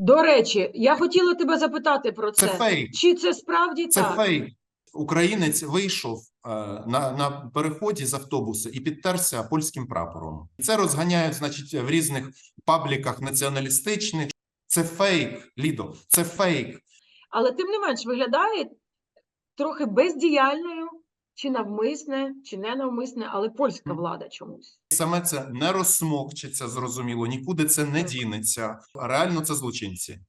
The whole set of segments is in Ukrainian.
До речі, я хотіла тебе запитати про Це це. фейк. Чи це справді Це так? фейк. Українець вийшов е, на, на переході з автобуса і підтерся польським прапором. Це розганяють, значить, в різних пабліках націоналістичних. Це фейк, Лідо, це фейк. Але тим не менш виглядає трохи бездіяльною, чи навмисне, чи ненавмисне, але польська влада чомусь. Саме це не розсмокчиться, зрозуміло, нікуди це не дінеться. Реально це злочинці.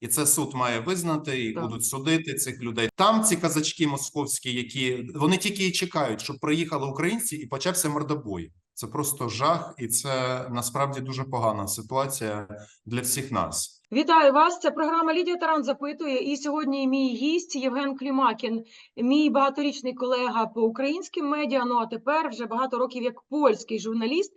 І це суд має визнати, і Так. будуть судити цих людей. Там ці казачки московські, які вони тільки і чекають, щоб приїхали українці, і почався мордобой. Це просто жах, і це насправді дуже погана ситуація для всіх нас. Вітаю вас. Це програма Лідія Таран запитує. І сьогодні мій гість Євген Клімакін, мій багаторічний колега по українським медіа. Ну а тепер вже багато років як польський журналіст.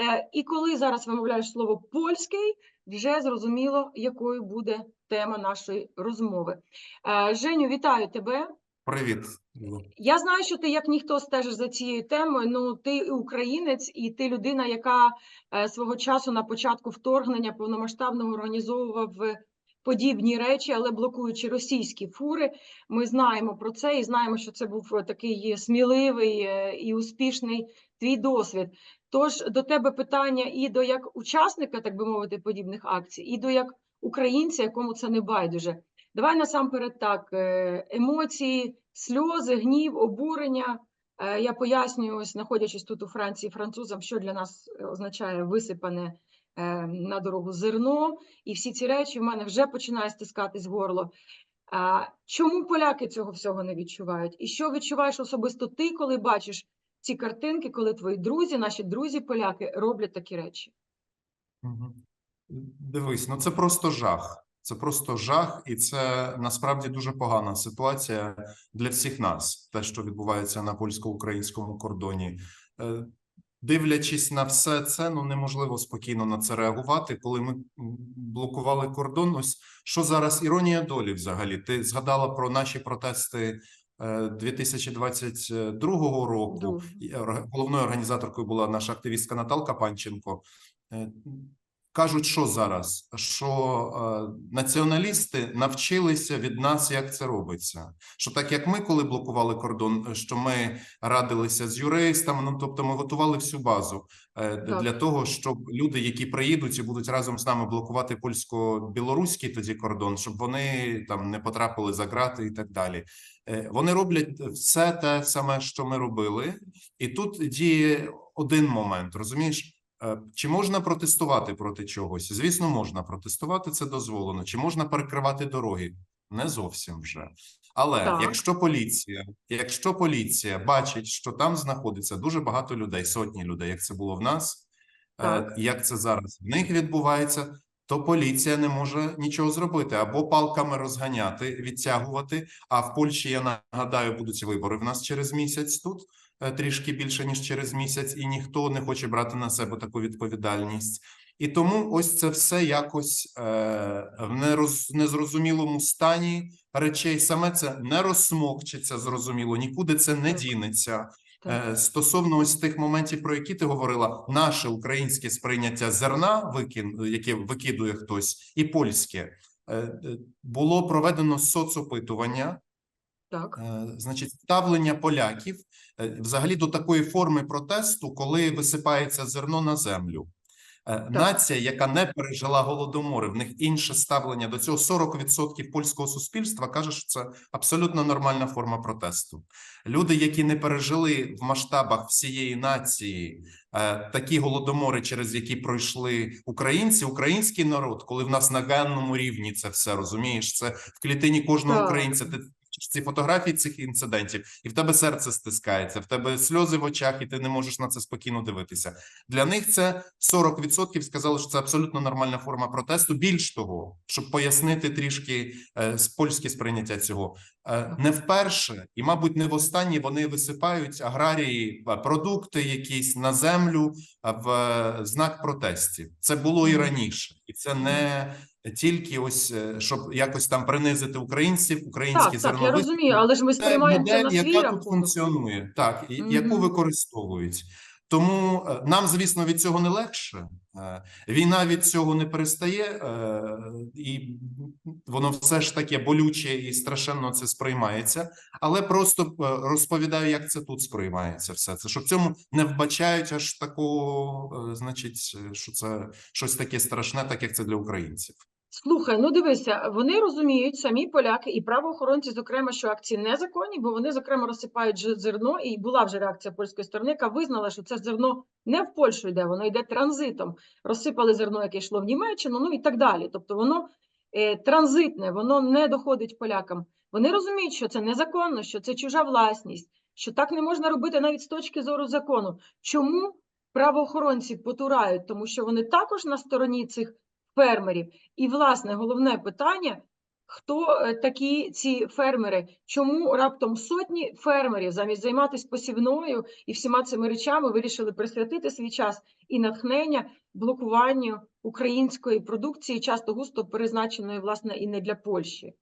Е, І коли зараз вимовляєш слово польський, вже зрозуміло, якою буде тема нашої розмови. Е, Женю, вітаю тебе. Привіт. Я знаю, що ти як ніхто стежиш за цією темою. Ну, ти українець, і ти людина, яка е, свого часу на початку вторгнення повномасштабного організовував е, подібні речі, але блокуючи російські фури. Ми знаємо про це і знаємо, що це був е, такий сміливий і успішний твій досвід. Тож до тебе питання і до як учасника, так би мовити, подібних акцій, і до як українця, якому це не байдуже. Давай насамперед так: е, емоції, сльози, гнів, обурення. Е, Я пояснюю, ось знаходячись тут у Франції французам, що для нас е, означає висипане на дорогу зерно, і всі ці речі в мене вже починає стискатись горло. Чому поляки цього всього не відчувають? І що відчуваєш особисто ти, коли бачиш ці картинки, коли твої друзі, наші друзі-поляки роблять такі речі? Дивись, ну це просто жах. Це просто жах, і це насправді дуже погана ситуація для всіх нас, те, що відбувається на польсько-українському кордоні. Е, Дивлячись на все це, ну неможливо спокійно на це реагувати. Коли ми блокували кордон, ось що зараз іронія долі взагалі. Ти згадала про наші протести е, 2022 року. Друг. І Головною організаторкою була наша активістка Наталка Панченко. Кажуть, що зараз? Що е, націоналісти навчилися від нас, як це робиться. Що так як ми, коли блокували кордон, е, що ми радилися з юристами, ну тобто ми готували всю базу е, Так. для того, щоб люди, які приїдуть і будуть разом з нами блокувати польсько-білоруський тоді кордон, щоб вони там не потрапили за грати і так далі. Е, Вони роблять все те саме, що ми робили, і тут діє один момент. Розумієш? Е, Чи можна протестувати проти чогось? Звісно, можна протестувати, це дозволено. Чи можна перекривати дороги? Не зовсім вже. Але Так. якщо поліція, якщо поліція бачить, що там знаходиться дуже багато людей, сотні людей, як це було в нас, е, Так. як це зараз в них відбувається, то поліція не може нічого зробити або палками розганяти, відтягувати. А в Польщі я нагадаю, будуть вибори в нас через місяць тут трішки більше ніж через місяць, і ніхто не хоче брати на себе таку відповідальність. І тому ось це все якось е, в нероз, незрозумілому стані речей. Саме це не розсмокчиться, зрозуміло, нікуди це не дінеться. Е, Стосовно ось тих моментів, про які ти говорила, наше українське сприйняття зерна, викин, яке викидує хтось, і польське Е, е, було проведено соцопитування. Так. Е, Значить, ставлення поляків е, взагалі до такої форми протесту, коли висипається зерно на землю. Е, Нація, яка не пережила голодомори, в них інше ставлення до цього. 40% польського суспільства каже, що це абсолютно нормальна форма протесту. Люди, які не пережили в масштабах всієї нації такі голодомори, через які пройшли українці, український народ, коли в нас на генному рівні це все розумієш, це в клітині кожного Так. українця. Ти бачиш ці фотографії цих інцидентів, і в тебе серце стискається, в тебе сльози в очах, і ти не можеш на це спокійно дивитися. Для них це 40% сказали, що це абсолютно нормальна форма протесту. Більш того, щоб пояснити трішки е, з польське сприйняття цього, е, не вперше і, мабуть, не востаннє вони висипають аграрії е, продукти якісь на землю е, в е, знак протестів. Це було і раніше, і це не тільки ось е, щоб якось там принизити українців, українські Так, так, я розумію, але ж ми сприймаємо це на свій яка тут функціонує, так, і яку використовують. Тому е, нам, звісно, від цього не легше. Е, Війна від цього не перестає, і воно все ж таке болюче і страшенно це сприймається. Але просто розповідаю, як це тут сприймається все це, що в цьому не вбачають аж такого, значить, що це щось таке страшне, так як це для українців. Слухай, ну дивися, вони розуміють самі поляки і правоохоронці, зокрема, що акції незаконні, бо вони, зокрема, розсипають зерно, і була вже реакція польської сторони, яка визнала, що це зерно не в Польщу йде, воно йде транзитом. Розсипали зерно, яке йшло в Німеччину, ну і так далі. Тобто воно е, транзитне, воно не доходить полякам. Вони розуміють, що це незаконно, що це чужа власність, що так не можна робити навіть з точки зору закону. Чому правоохоронці потурають? Тому що вони також на стороні цих фермерів. І, власне, головне питання: хто е, такі ці фермери? Чому раптом сотні фермерів замість займатися посівною і всіма цими речами вирішили присвятити свій час і натхнення блокуванню української продукції, часто густо призначеної, власне, і не для Польщі?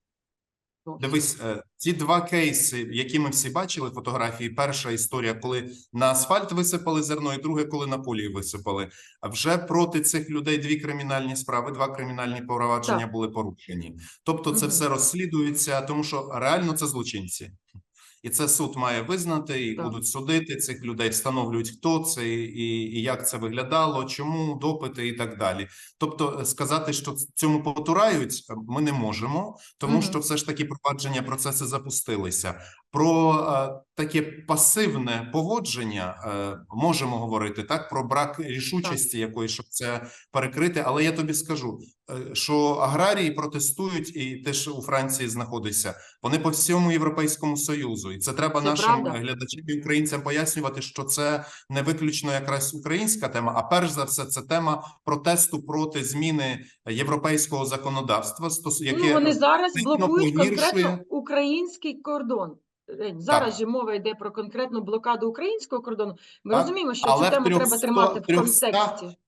Дивись, е, ці два кейси, які ми всі бачили фотографії. Перша історія, коли на асфальт висипали зерно, і друге, коли на полі висипали. А вже проти цих людей дві кримінальні справи, два кримінальні провадження були порушені. Тобто, це угу. все розслідується, тому що реально це злочинці. І це суд має визнати, і Так. будуть судити цих людей, встановлюють, хто це і, і як це виглядало, чому допити і так далі. Тобто, е, сказати, що цьому потурають, ми не можемо, тому угу. що все ж таки провадження процеси запустилися. Про е, таке пасивне поводження е, можемо говорити так про брак рішучості якоїсь, щоб це перекрити. Але я тобі скажу, е, що аграрії протестують, і ти ж у Франції знаходишся. Вони по всьому європейському союзу, і це треба Це нашим правда. глядачам і українцям пояснювати, що це не виключно якраз українська тема, а перш за все, це тема протесту проти зміни європейського законодавства, яке Ну, вони зараз блокують конкретно погіршує- український кордон. Зараз Так. же мова йде про конкретну блокаду українського кордону. Ми Так, розуміємо, що але цю тему треба 300 тримати в 300 контексті.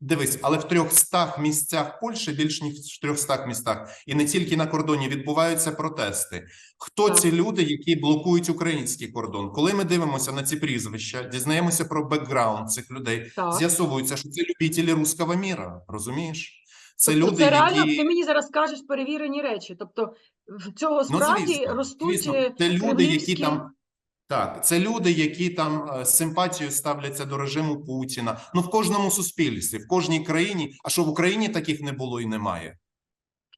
Дивись, але в 300 місцях Польщі, більш ніж в 300 містах, і не тільки на кордоні відбуваються протести. Хто Так. ці люди, які блокують український кордон? Коли ми дивимося на ці прізвища, дізнаємося про бекграунд цих людей, Так. з'ясовується, що це любителі руського міра. Розумієш? Це Тобто люди, це реально, які ти мені зараз кажеш перевірені речі. Тобто в цього Ну, справді звісно, ростуть звісно. е, Це люди, кремлівські... які там так, це люди, які там е, з симпатією ставляться до режиму Путіна. Ну в кожному суспільстві, в кожній країні. А що в Україні таких не було і немає?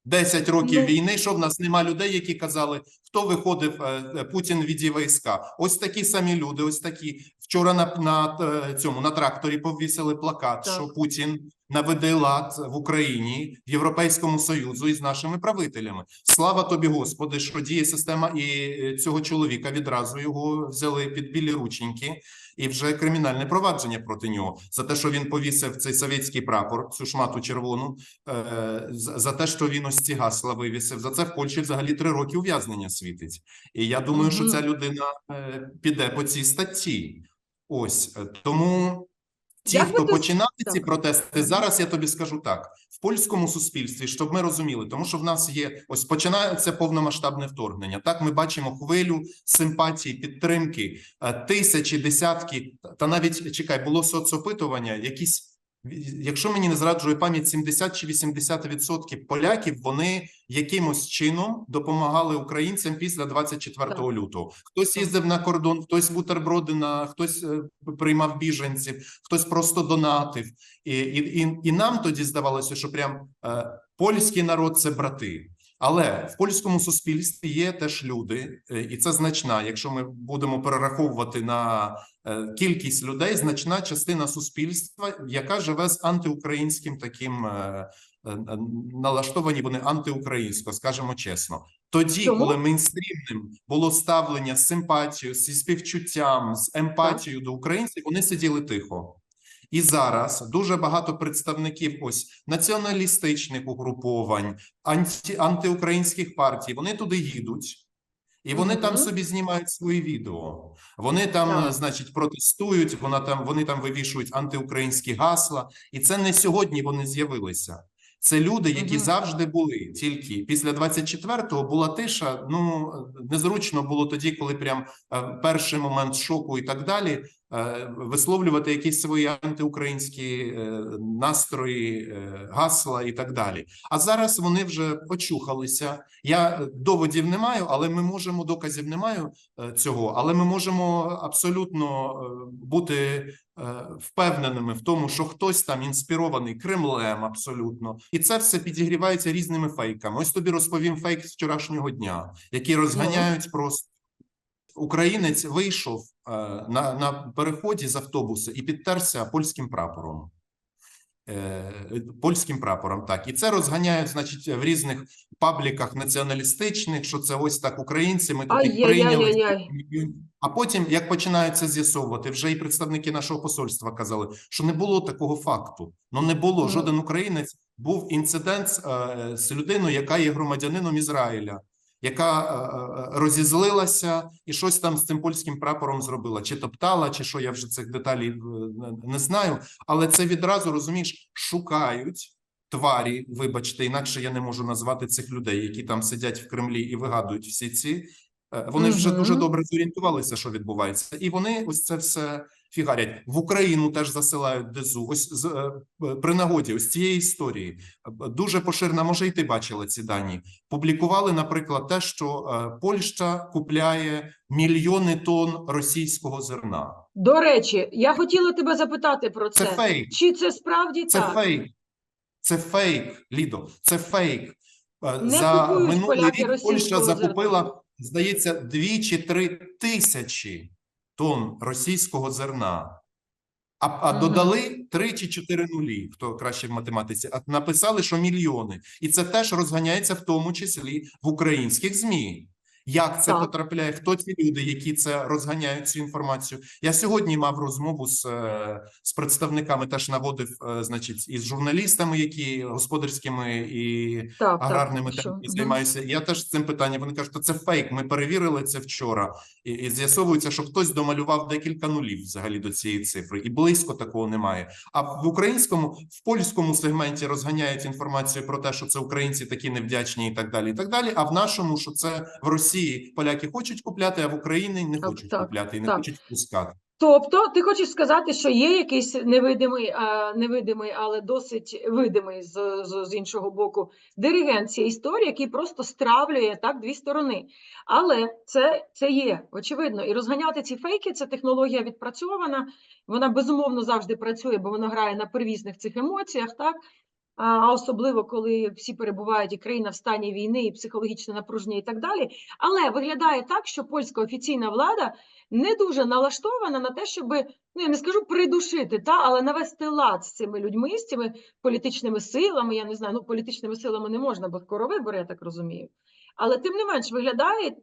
Десять років Ну. війни, що в нас нема людей, які казали, хто виходив е, е, Путін віді війська. Ось такі самі люди, ось такі. Вчора на, на е, цьому на тракторі повісили плакат, Так. що Путін наведе лад в Україні, в Європейському Союзу із нашими правителями. Слава тобі, Господи, що діє система, і цього чоловіка відразу його взяли під білі рученьки, і вже кримінальне провадження проти нього за те, що він повісив цей совєтський прапор, цю шмату червону, за те, що він ось ці гасла вивісив. За це в Польщі взагалі три роки ув'язнення світить. І я думаю, що ця людина е, піде по цій статті. Ось е, тому. Ті, би хто ти починали ці протести, зараз я тобі скажу так: в польському суспільстві, щоб ми розуміли, тому що в нас є ось починається повномасштабне вторгнення. Так ми бачимо хвилю симпатії, підтримки, е, тисячі, десятки, та навіть чекай, було соцопитування, якісь. Якщо мені не зраджує пам'ять, 70 чи 80 відсотків поляків вони якимось чином допомагали українцям після 24 Так. лютого. Хтось їздив на кордон, хтось бутерброди на хтось е, приймав біженців, хтось просто донатив. І, і, і, і нам тоді здавалося, що прям е, польський народ це брати. Але в польському суспільстві є теж люди, е, і це значна. Якщо ми будемо перераховувати на е, кількість людей, значна частина суспільства, яка живе з антиукраїнським таким е, налаштовані вони антиукраїнсько, скажімо чесно. Тоді, Чому? коли мейнстрімним було ставлення з симпатією, зі співчуттям, з емпатією до українців, вони сиділи тихо. І зараз дуже багато представників ось націоналістичних угруповань, анті, антиукраїнських партій, вони туди їдуть. І вони там собі знімають свої відео. Вони там, е, значить, протестують. Вона там вони там вивішують антиукраїнські гасла, і це не сьогодні вони з'явилися. Це люди, які Мгм. завжди були. Тільки після 24-го була тиша. Ну незручно було тоді, коли прям е, перший момент шоку і так далі. Е, висловлювати якісь свої антиукраїнські е, настрої, е, гасла і так далі. А зараз вони вже очухалися. Я доводів не маю, але ми можемо доказів не маю цього, але ми можемо абсолютно бути впевненими в тому, що хтось там інспірований Кремлем, абсолютно, і це все підігрівається різними фейками. Ось тобі розповім фейк з вчорашнього дня, які розганяють просто. Українець вийшов на, на переході з автобуса і підтерся польським прапором. Е, польським прапором, так. І це розганяють, значить, в різних пабліках націоналістичних, що це ось так українці, ми тут їх прийняли. А потім, як починаються з'ясовувати, вже і представники нашого посольства казали, що не було такого факту. Ну не було. Жоден українець був інцидент з, е, з людиною, яка є громадянином Ізраїля, яка е, е, розізлилася і щось там з цим польським прапором зробила, чи топтала, чи що я вже цих деталей е, не- знаю. Але це відразу розумієш, шукають. Тварі, вибачте, інакше я не можу назвати цих людей, які там сидять в Кремлі і вигадують всі ці Вони вже дуже добре зорієнтувалися, що відбувається, і вони ось це все фігарять. В Україну теж засилають дезу. Ось з е, е, при нагоді ось цієї історії дуже поширена. Може, і ти бачила ці дані. Публікували, наприклад, те, що е, Польща купляє мільйони тонн російського зерна. До речі, я хотіла тебе запитати про Це це. фейк. Чи це справді Це так? фейк. Це фейк, Лідо. Це фейк. Не За минулий рік Польща російського зерна. закупила, здається, дві чи три тисячі тонн російського зерна. А, а додали три чи чотири нулі, хто краще в математиці, а написали, що мільйони. І це теж розганяється в тому числі в українських ЗМІ. Як це Так. потрапляє? Хто ці люди, які це розганяють цю інформацію? Я сьогодні мав розмову з, е, з представниками, теж наводив, е, значить, із журналістами, які господарськими і Так, аграрними так. темами що? займаюся. Я теж цим питанням. Вони кажуть, що це фейк. Ми перевірили це вчора, і, і з'ясовується, що хтось домалював декілька нулів взагалі до цієї цифри, і близько такого немає. А в українському, в польському сегменті розганяють інформацію про те, що це українці такі невдячні, і так далі. І так далі. А в нашому, що це в Росії поляки хочуть купляти, а в Україні не Так, хочуть так, купляти і не так. хочуть пускати. Тобто, ти хочеш сказати, що є якийсь невидимий, а, невидимий, але досить видимий з, з, з іншого боку диригент цієї історії, який просто стравлює так дві сторони. Але це, це є очевидно. І розганяти ці фейки це технологія відпрацьована. Вона безумовно завжди працює, бо вона грає на первісних цих емоціях, так. А особливо коли всі перебувають і країна в стані війни, і психологічне напруження, і так далі. Але виглядає так, що польська офіційна влада не дуже налаштована на те, щоб ну я не скажу придушити, та але навести лад з цими людьми, з цими політичними силами. Я не знаю, ну політичними силами не можна, бо скоро вибори, я так розумію. Але тим не менш виглядає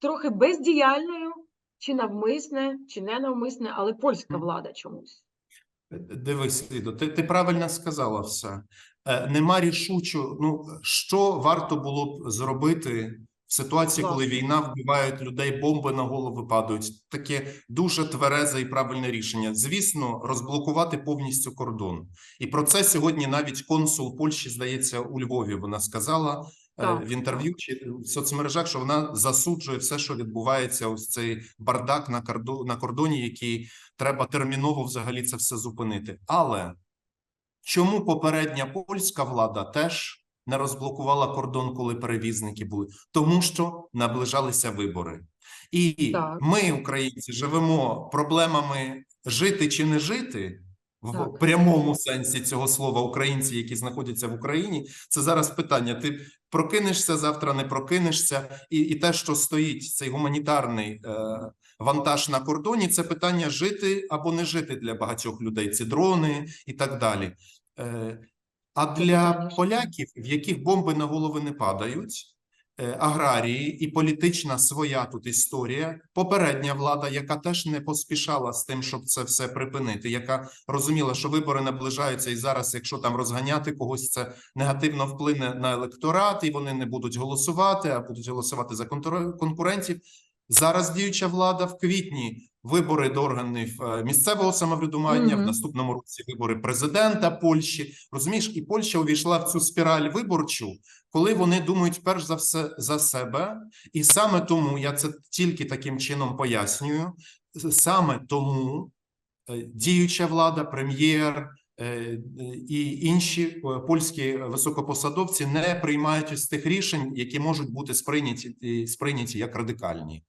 трохи бездіяльною, чи навмисне, чи не навмисне, але польська влада чомусь. Дивись, Лідо, ти, ти правильно сказала все. Е, Нема рішучо. Ну що варто було б зробити в ситуації, коли війна вбивають людей, бомби на голови падають? Таке дуже тверезе і правильне рішення. Звісно, розблокувати повністю кордон. І про це сьогодні навіть консул Польщі, здається, у Львові вона сказала е, Так, в інтерв'ю чи в соцмережах, що вона засуджує все, що відбувається. Ось цей бардак на кордо- на кордоні, який треба терміново взагалі це все зупинити. Але чому попередня польська влада теж не розблокувала кордон, коли перевізники були? Тому що наближалися вибори. І Так. ми, українці, живемо проблемами жити чи не жити. В Так. прямому сенсі цього слова українці, які знаходяться в Україні, це зараз питання. Ти прокинешся завтра, не прокинешся, і, і те, що стоїть цей гуманітарний е, вантаж на кордоні, це питання жити або не жити для багатьох людей. Ці дрони і так далі. Е, а для поляків, в яких бомби на голови не падають, аграрії і політична своя тут історія, попередня влада, яка теж не поспішала з тим, щоб це все припинити, яка розуміла, що вибори наближаються, і зараз, якщо там розганяти когось, це негативно вплине на електорат, і вони не будуть голосувати, а будуть голосувати за конкурентів. Зараз діюча влада в квітні вибори до органів е, місцевого самоврядування, в наступному році вибори президента Польщі. Розумієш, і Польща увійшла в цю спіраль виборчу, коли вони думають перш за все за себе, і саме тому я це тільки таким чином пояснюю. саме тому е, діюча влада, прем'єр е, і інші польські високопосадовці не приймають ось тих рішень, які можуть бути сприйняті сприйняті як радикальні.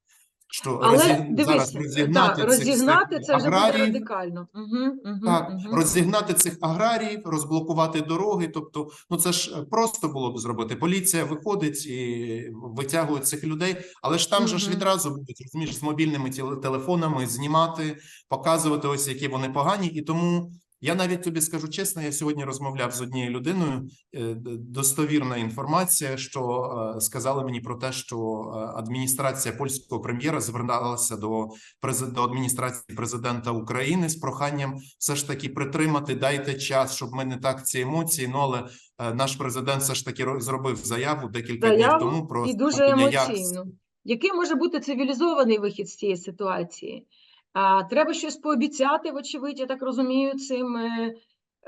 Що Але розі- зараз дивись, розігнати, так, цих розігнати всіх це вже буде радикально. Угу, угу, так, угу. розігнати цих аграріїв, розблокувати дороги. Тобто, ну це ж просто було б зробити. Поліція виходить і витягує цих людей, але ж там же ж відразу будуть розумієш, з мобільними телефонами знімати, показувати ось які вони погані. І тому я навіть тобі скажу чесно, я сьогодні розмовляв з однією людиною. е, Достовірна інформація, що е, сказали мені про те, що е, адміністрація польського прем'єра зверталася до до адміністрації президента України з проханням все ж таки притримати, дайте час, щоб ми не так ці емоції. Ну але наш президент все ж таки ро- зробив заяву декілька днів тому про і дуже ставлення як- емоційно. Який може бути цивілізований вихід з цієї ситуації? Треба щось пообіцяти, вочевидь, я так розумію, цим е,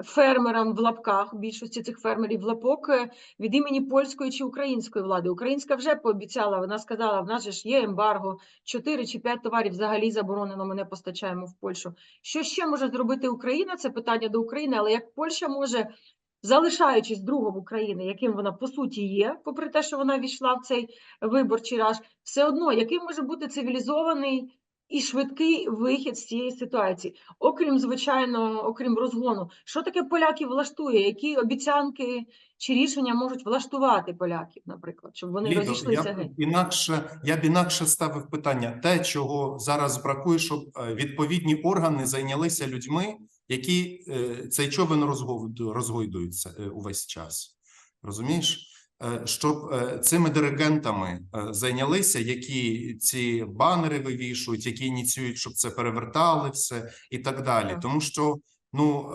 фермерам в лапках, більшості цих фермерів в лапок е, від імені польської чи української влади. Українська вже пообіцяла, вона сказала, в нас же ж є ембарго, 4 чи 5 товарів взагалі заборонено, ми не постачаємо в Польщу. Що ще може зробити Україна? Це питання до України, але як Польща може залишаючись другом України, яким вона по суті є, попри те, що вона війшла в цей виборчий раж, все одно, яким може бути цивілізований і швидкий вихід з цієї ситуації, окрім звичайно, окрім розгону, що таке поляків влаштує? Які обіцянки чи рішення можуть влаштувати поляків, наприклад, щоб вони Лідо, розійшлися я геть? інакше я б інакше ставив питання: те, чого зараз бракує, щоб е, відповідні органи зайнялися людьми, які е, цей човен розгойду- розгойдуються е, увесь час. Розумієш? Е, Щоб е, цими диригентами е, зайнялися, які ці банери вивішують, які ініціюють, щоб це перевертали все і так далі. Тому що ну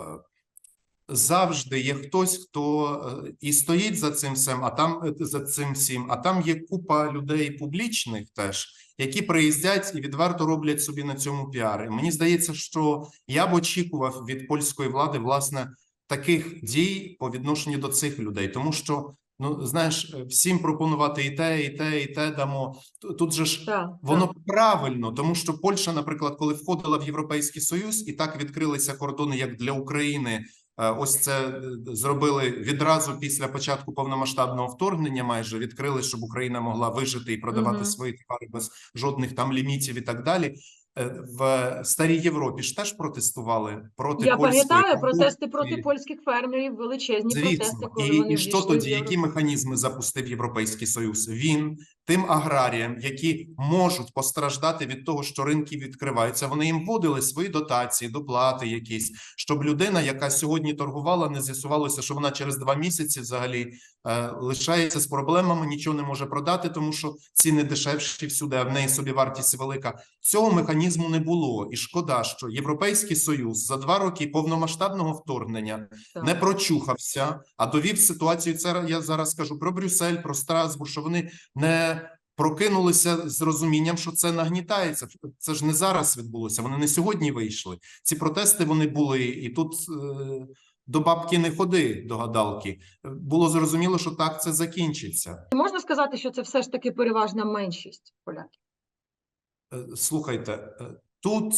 завжди є хтось, хто і стоїть за цим всім, а там за цим всім, а там є купа людей публічних теж, які приїздять і відверто роблять собі на цьому піари. Мені здається, що я б очікував від польської влади власне таких дій по відношенню до цих людей, тому що. Ну, знаєш, е, всім пропонувати і те, і те, і те дамо. Тут же ж Так, Воно так. правильно, тому що Польща, наприклад, коли входила в Європейський Союз, і так відкрилися кордони, як для України. е, Ось це е, зробили відразу після початку повномасштабного вторгнення. Майже відкрили, щоб Україна могла вижити і продавати Мгм. свої товари без жодних там лімітів і так далі. Е, В старій Європі ж теж протестували проти Я польської пам'ятаю протести проти польських фермерів, величезні протести, коли і, вони і що тоді? Які механізми запустив Європейський Союз? Він тим аграріям, які можуть постраждати від того, що ринки відкриваються, вони їм вводили свої дотації, доплати якісь, щоб людина, яка сьогодні торгувала, не з'ясувалося, що вона через два місяці взагалі е, лишається з проблемами, нічого не може продати, тому що ціни дешевші всюди, а в неї собі вартість велика. Цього механізму не було, і шкода, що Європейський Союз за два роки повномасштабного вторгнення Так. не прочухався, а довів ситуацію. Це я зараз скажу про Брюссель, про Страсбург, що вони не прокинулися з розумінням, що це нагнітається. Це ж не зараз відбулося. Вони не сьогодні вийшли. Ці протести вони були, і тут е, до бабки не ходи до гадалки. Було зрозуміло, що так це закінчиться. Можна сказати, що це все ж таки переважна меншість поляків? Е, Слухайте, е, тут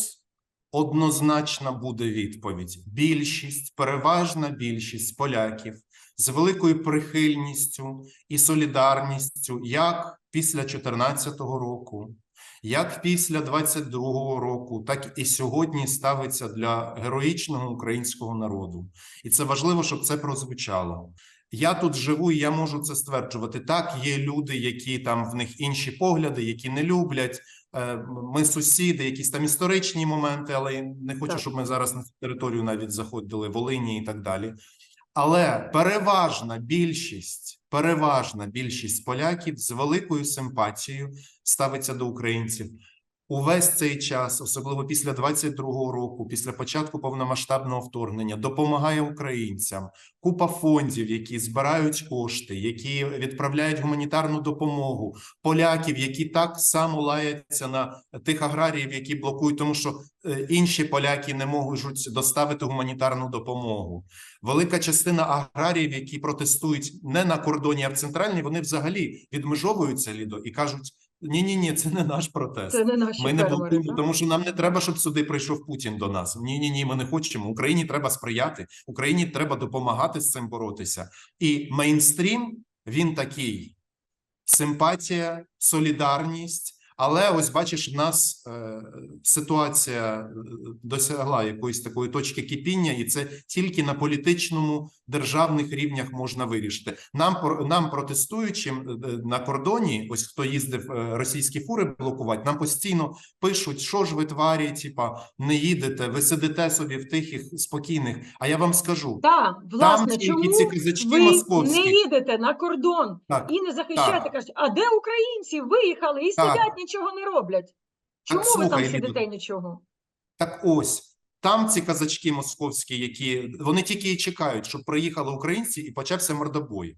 однозначна буде відповідь. Більшість, переважна більшість поляків з великою прихильністю і солідарністю, як після 2014 року, як після 22-го року, так і сьогодні ставиться для героїчного українського народу. І це важливо, щоб це прозвучало. Я тут живу, і я можу це стверджувати. Так, є люди, які там в них інші погляди, які не люблять. Е, Ми сусіди, якісь там історичні моменти, але не хочу, Так. щоб ми зараз на цю територію навіть заходили, Волині і так далі. Але переважна більшість, переважна більшість поляків з великою симпатією ставиться до українців. Увесь цей час, особливо після 22-го року, після початку повномасштабного вторгнення, допомагає українцям. Купа фондів, які збирають кошти, які відправляють гуманітарну допомогу, поляків, які так само лаяться на тих аграріїв, які блокують, тому що е, інші поляки не можуть доставити гуманітарну допомогу. Велика частина аграріїв, які протестують не на кордоні, а в центральній, вони взагалі відмежовуються лідо і кажуть: Ні, ні, ні, це не наш протест. Це не наші Ми не блокуємо, тому що нам не треба, щоб сюди прийшов Путін до нас. Ні, ні, ні, ми не хочемо. Україні треба сприяти. Україні треба допомагати з цим боротися. І мейнстрім він такий: симпатія, солідарність. Але ось бачиш, в нас е, ситуація е, досягла якоїсь такої точки кипіння, і це тільки на політичному державних рівнях можна вирішити. Нам нам протестуючим е, на кордоні, ось хто їздив російські фури блокувати, нам постійно пишуть, що ж ви тварі, типа не їдете, ви сидите собі в тихих спокійних. А я вам скажу, Так, власне, там чому ці козачки ви московські, не їдете на кордон так, і не захищаєте? Кажуть, а де українці виїхали і Так. сидять, нічого не роблять? Чому ви слухай, там сидите і нічого? Так ось там ці казачки московські, які вони тільки і чекають, щоб приїхали українці і почався мордобой,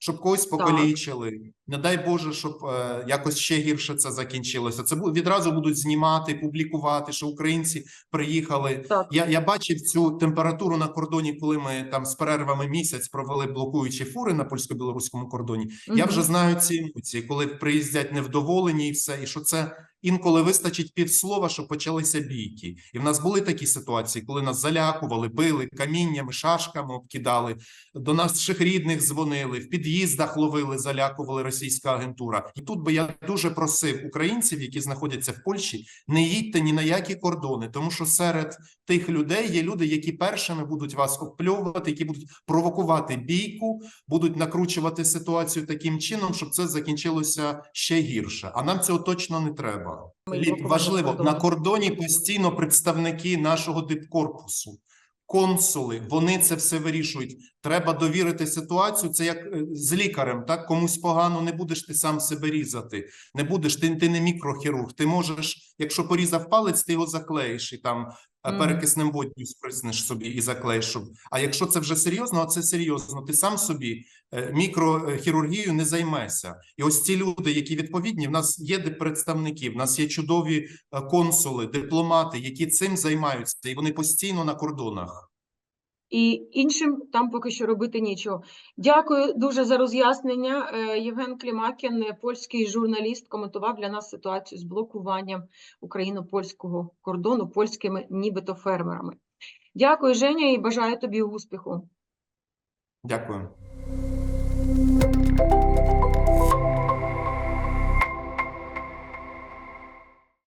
щоб когось покалічили. Не дай Боже, щоб е, якось ще гірше це закінчилося. Це відразу будуть знімати, публікувати, що українці приїхали. Так. Я, я бачив цю температуру на кордоні, коли ми там з перервами місяць провели блокуючі фури на польсько-білоруському кордоні. Я вже знаю ці емоції, коли приїздять невдоволені і все, і що це інколи вистачить півслова, щоб почалися бійки. І в нас були такі ситуації, коли нас залякували, били каміннями, шашками обкидали. До наших рідних дзвонили, в під'їздах ловили, залякували російська агентура. І тут би я дуже просив українців, які знаходяться в Польщі, не їдьте ні на які кордони, тому що серед тих людей є люди, які першими будуть вас обпльовувати, які будуть провокувати бійку, будуть накручувати ситуацію таким чином, щоб це закінчилося ще гірше. А нам цього точно не треба. Ми Ліп, важливо на кордоні постійно представники нашого дипкорпусу. Консули, вони це все вирішують. Треба довірити ситуацію. Це як е, з лікарем. Так комусь погано не будеш ти сам себе різати. Не будеш ти, ти не мікрохірург. Ти можеш, якщо порізав палець, ти його заклеїш і там е, Мгм. перекиснем водню сприснеш собі і заклеїш. Щоб... А якщо це вже серйозно, а це серйозно. Ти сам собі е, мікрохірургією не займешся. І ось ці люди, які відповідні, в нас є представники, в нас є чудові е, консули, дипломати, які цим займаються, і вони постійно на кордонах. І іншим там поки що робити нічого. Дякую дуже за роз'яснення. Е, Євген Клімакін, польський журналіст, коментував для нас ситуацію з блокуванням україно-польського кордону польськими нібито фермерами. Дякую, Женя, і бажаю тобі успіху. Дякую.